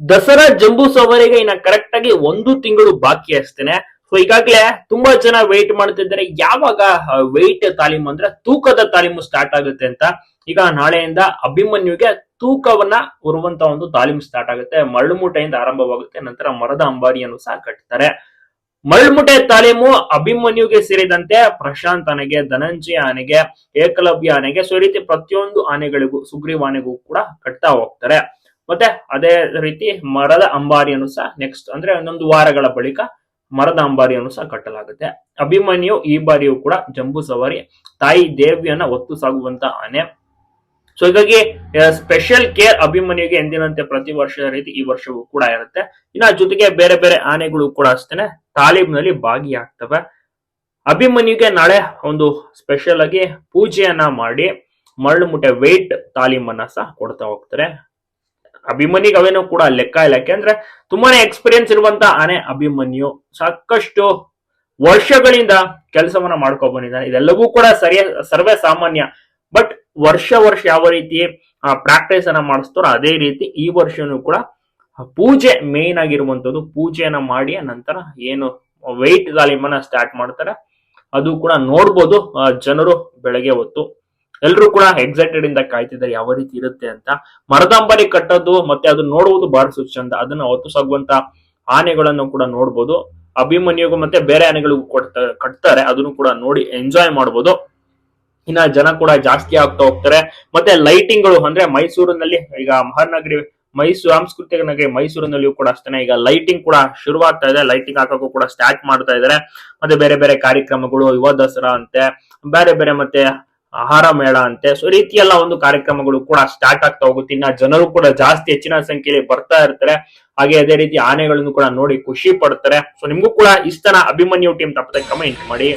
ದಸರಾ ಜಂಬೂ ಸವಾರಿಗೆ ಇನ್ನ ಕರೆಕ್ಟ್ ಆಗಿ ಒಂದು ತಿಂಗಳು ಬಾಕಿ ಅಷ್ಟೇನೆ. ಸೊ ಈಗಾಗಲೇ ತುಂಬಾ ಜನ ವೆಯ್ಟ್ ಮಾಡ್ತಿದ್ದಾರೆ. ಯಾವಾಗ ವೆಯ್ಟ್ ತಾಲೀಮು ಅಂದ್ರೆ ತೂಕದ ತಾಲೀಮು ಸ್ಟಾರ್ಟ್ ಆಗುತ್ತೆ ಅಂತ. ಈಗ ನಾಳೆಯಿಂದ ಅಭಿಮನ್ಯುಗೆ ತೂಕವನ್ನ ಹೊರುವಂತ ಒಂದು ತಾಲೀಮು ಸ್ಟಾರ್ಟ್ ಆಗುತ್ತೆ. ಮರಳುಮೂಟೆಯಿಂದ ಆರಂಭವಾಗುತ್ತೆ. ನಂತರ ಮರದ ಅಂಬಾರಿಯನ್ನು ಸಹ ಕಟ್ತಾರೆ. ಮರಳುಮುಟೆ ತಾಲೀಮು ಅಭಿಮನ್ಯುಗೆ ಸೇರಿದಂತೆ ಪ್ರಶಾಂತ್ ಆನೆಗೆ, ಧನಂಜಯ ಆನೆಗೆ, ಏಕಲವ್ಯ ಆನೆಗೆ ಸೊ ರೀತಿ ಪ್ರತಿಯೊಂದು ಆನೆಗಳಿಗೂ ಸುಗ್ರೀವ ಆನೆಗೂ ಕೂಡ ಕಟ್ತಾ ಹೋಗ್ತಾರೆ. ಮತ್ತೆ ಅದೇ ರೀತಿ ಮರದ ಅಂಬಾರಿಯನ್ನು ಸಹ ನೆಕ್ಸ್ಟ್ ಅಂದ್ರೆ ಒಂದೊಂದು ವಾರಗಳ ಬಳಿಕ ಮರದ ಅಂಬಾರಿಯನ್ನು ಸಹ ಕಟ್ಟಲಾಗುತ್ತೆ. ಅಭಿಮನ್ಯು ಈ ಬಾರಿಯೂ ಕೂಡ ಜಂಬೂ ಸವಾರಿ, ತಾಯಿ ದೇವಿಯನ್ನ ಹೊತ್ತು ಸಾಗುವಂತ ಆನೆ. ಸೊ ಹೀಗಾಗಿ ಸ್ಪೆಷಲ್ ಕೇರ್ ಅಭಿಮನ್ಯುಗೆ ಎಂದಿನಂತೆ ಪ್ರತಿ ವರ್ಷದ ರೀತಿ ಈ ವರ್ಷವೂ ಕೂಡ ಇರುತ್ತೆ. ಇನ್ನ ಜೊತೆಗೆ ಬೇರೆ ಬೇರೆ ಆನೆಗಳು ಕೂಡ ಅಷ್ಟೇನೆ, ತಾಲೀಮ್ನಲ್ಲಿ ಭಾಗಿಯಾಗ್ತವೆ. ಅಭಿಮನ್ಯುಗೆ ನಾಳೆ ಒಂದು ಸ್ಪೆಷಲ್ ಆಗಿ ಪೂಜೆಯನ್ನ ಮಾಡಿ ಮರಳು ಮುಟ್ಟೆ ವೆಯ್ಟ್ ತಾಲೀಮನ್ನ ಸಹ ಕೊಡ್ತಾ ಹೋಗ್ತಾರೆ. ಅಭಿಮನ್ಯುಗೆ ಅವೇನು ಕೂಡ ಲೆಕ್ಕ ಇಲ್ಲ. ಯಾಕೆಂದ್ರೆ ತುಂಬಾನೇ ಎಕ್ಸ್ಪೀರಿಯನ್ಸ್ ಇರುವಂತ ಆನೆ ಅಭಿಮನ್ಯು ಸಾಕಷ್ಟು ವರ್ಷಗಳಿಂದ ಕೆಲಸವನ್ನ ಮಾಡ್ಕೊ ಬಂದಿದ್ದಾನೆ. ಇದೆಲ್ಲವೂ ಕೂಡ ಸರಿಯ, ಸರ್ವೇ ಸಾಮಾನ್ಯ. ಬಟ್ ವರ್ಷ ವರ್ಷ ಯಾವ ರೀತಿ ಪ್ರಾಕ್ಟೀಸ್ ಅನ್ನ ಮಾಡಿಸ್ತಾರೋ ಅದೇ ರೀತಿ ಈ ವರ್ಷನೂ ಕೂಡ ಪೂಜೆ ಮೇನ್ ಆಗಿರುವಂತದ್ದು ಪೂಜೆಯನ್ನ ಮಾಡಿ, ನಂತರ ಏನು ವೆಯ್ಟ್ ಗಾಲಿಮನ್ನ ಸ್ಟಾರ್ಟ್ ಮಾಡ್ತಾರೆ. ಅದು ಕೂಡ ನೋಡ್ಬೋದು ಜನರು ಬೆಳಗ್ಗೆ ಹೊತ್ತು. ಎಲ್ಲರೂ ಕೂಡ ಎಕ್ಸೈಟೆಡ್ ಇಂದ ಕಾಯ್ತಿದ್ದಾರೆ ಯಾವ ರೀತಿ ಇರುತ್ತೆ ಅಂತ. ಮರದಂಬರಿ ಕಟ್ಟೋದು ಮತ್ತೆ ಅದನ್ನ ನೋಡುವುದು ಬಹಳ ಚಂದ. ಅದನ್ನ ಹೊತ್ತು ಸಾಗುವಂತ ಆನೆಗಳನ್ನು ಕೂಡ ನೋಡ್ಬೋದು. ಅಭಿಮನ್ಯುಗೂ ಮತ್ತೆ ಬೇರೆ ಆನೆಗಳಿಗೂ ಕೊಡ್ತಾ, ಕಟ್ತಾರೆ. ಅದನ್ನು ಕೂಡ ನೋಡಿ ಎಂಜಾಯ್ ಮಾಡ್ಬೋದು. ಇನ್ನ ಜನ ಕೂಡ ಜಾಸ್ತಿ ಆಗ್ತಾ ಹೋಗ್ತಾರೆ. ಮತ್ತೆ ಲೈಟಿಂಗ್ಗಳು ಅಂದ್ರೆ ಮೈಸೂರಿನಲ್ಲಿ ಈಗ ಮಹಾನಗರಿ ಮೈಸೂರು ಸಾಂಸ್ಕೃತಿಕ ನಗರಿ ಮೈಸೂರಿನಲ್ಲಿಯೂ ಕೂಡ ಅಷ್ಟೇ ಈಗ ಲೈಟಿಂಗ್ ಕೂಡ ಶುರುವಾಗ್ತಾ ಇದೆ. ಲೈಟಿಂಗ್ ಹಾಕಕ್ಕೂ ಕೂಡ ಸ್ಟಾರ್ಟ್ ಮಾಡ್ತಾ ಇದ್ದಾರೆ. ಮತ್ತೆ ಬೇರೆ ಬೇರೆ ಕಾರ್ಯಕ್ರಮಗಳು, ಯುವ ದಸರಾ ಅಂತೆ. ಬೇರೆ ಬೇರೆ ಮತ್ತೆ ಆಹಾರ ಮೇಳ ಅಂತೆ. ಸೊ ರೀತಿಯೆಲ್ಲ ಒಂದು ಕಾರ್ಯಕ್ರಮಗಳು ಕೂಡ ಸ್ಟಾರ್ಟ್ ಆಗ್ತಾ ಹೋಗುತ್ತೆ. ಇನ್ನ ಜನರು ಕೂಡ ಜಾಸ್ತಿ ಹೆಚ್ಚಿನ ಸಂಖ್ಯೆಯಲ್ಲಿ ಬರ್ತಾ ಇರ್ತಾರೆ. ಹಾಗೆ ಅದೇ ರೀತಿ ಆನೆಗಳನ್ನು ಕೂಡ ನೋಡಿ ಖುಷಿ ಪಡ್ತಾರೆ. ಸೊ ನಿಮ್ಗೂ ಕೂಡ ಇಷ್ಟನ ಅಭಿಮನ್ಯು ಟೀಮ್ ತಪ್ಪದೆ ಕಮೆಂಟ್ ಮಾಡಿ.